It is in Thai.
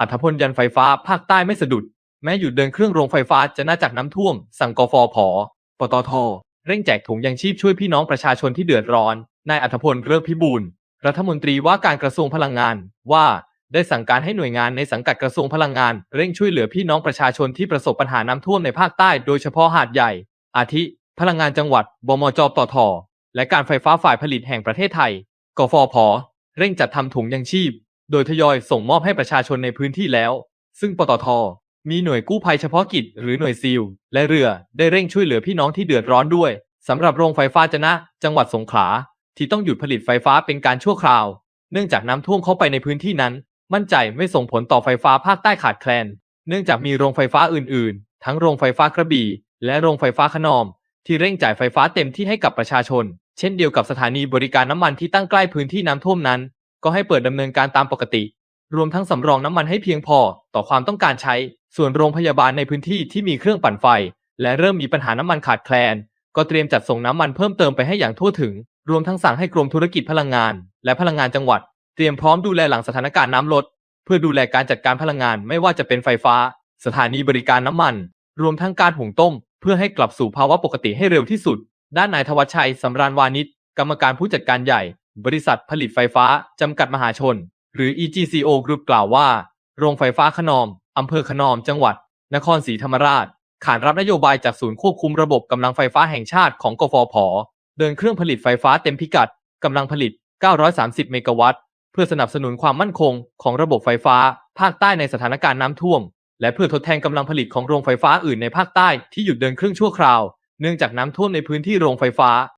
อัธพลยันไฟฟ้าภาคใต้ไม่สะดุด แม้หยุดเดินเครื่องโรงไฟฟ้าจะน่าจากน้ำท่วม สั่งกฟผ ปตท เร่งแจกถุงยังชีพช่วยพี่น้องประชาชนที่เดือดร้อน นายอัธพลเริกพิบูลรัฐมนตรีว่าการกระทรวงพลังงานว่าได้สั่งการให้หน่วยงานในสังกัดกระทรวงพลังงาน เร่งช่วยเหลือพี่น้องประชาชนที่ประสบปัญหาน้ำท่วมในภาคใต้ โดยเฉพาะหาดใหญ่ อาทิ พลังงานจังหวัด บมจปตท และการไฟฟ้าฝ่ายผลิตแห่งประเทศไทย กฟผ เร่งจัดทำถุงยังชีพ โดยทยอยส่งมอบให้ประชาชนในพื้นที่แล้ว ซึ่งปตท มีหน่วยกู้ภัยเฉพาะกิจหรือหน่วยซีลและเรือได้เร่งช่วยเหลือพี่น้องที่เดือดร้อนด้วยสำหรับโรงไฟฟ้าจะนะ จังหวัดสงขลาที่ต้องหยุดผลิตไฟฟ้าเป็นการชั่วคราว เนื่องจากน้ำท่วมเข้าไปในพื้นที่นั้น มั่นใจไม่ส่งผลต่อไฟฟ้าภาคใต้ขาดแคลน เนื่องจากมีโรงไฟฟ้าอื่น ๆ ทั้งโรงไฟฟ้ากระบี่ และโรงไฟฟ้าขนอม ที่เร่งจ่ายไฟฟ้าเต็มที่ให้กับประชาชน เช่นเดียวกับสถานีบริการน้ำมันที่ตั้งใกล้พื้นที่น้ำท่วมนั้น ก็ให้เปิดดำเนินการตามปกติ รวมทั้งสำรองน้ำมันให้เพียงพอต่อความต้องการใช้ ส่วนโรงพยาบาลในพื้นที่ที่มีเครื่องปั่นไฟ และเริ่มมีปัญหาน้ำมันขาดแคลน ก็เตรียมจัดส่งน้ำมันเพิ่มเติมไปให้อย่างทั่วถึง รวมทั้งสั่งให้กรมธุรกิจพลังงาน และพลังงานจังหวัด เตรียมพร้อมดูแลหลังสถานการณ์น้ำลด เพื่อดูแลการจัดการพลังงานไม่ว่าจะเป็นไฟฟ้า สถานีบริการน้ำมัน รวมทั้งการหุงต้ม เพื่อให้กลับสู่ภาวะปกติให้เร็วที่สุด ด้านนายธวัชชัยสำราญวานิชกรรมการผู้จัดการใหญ่ บริษัทผลิตไฟฟ้า จำกัดมหาชน หรือ EGCO Group กล่าวว่า โรงไฟฟ้าขนอม อำเภอขนอม จังหวัด นครศรีธรรมราช ขานรับนโยบายจากศูนย์ควบคุมระบบกำลังไฟฟ้าแห่งชาติของกฟผ เดินเครื่องผลิตไฟฟ้าเต็มพิกัด กำลังผลิต 930 เมกะวัตต์ เพื่อสนับสนุนความมั่นคงของระบบไฟฟ้า ภาคใต้ในสถานการณ์น้ำท่วม และเพื่อทดแทนกำลังผลิตของโรงไฟฟ้าอื่นในภาคใต้ที่หยุดเดินเครื่องชั่วคราว เนื่องจากน้ำท่วมในพื้นที่โรงไฟฟ้า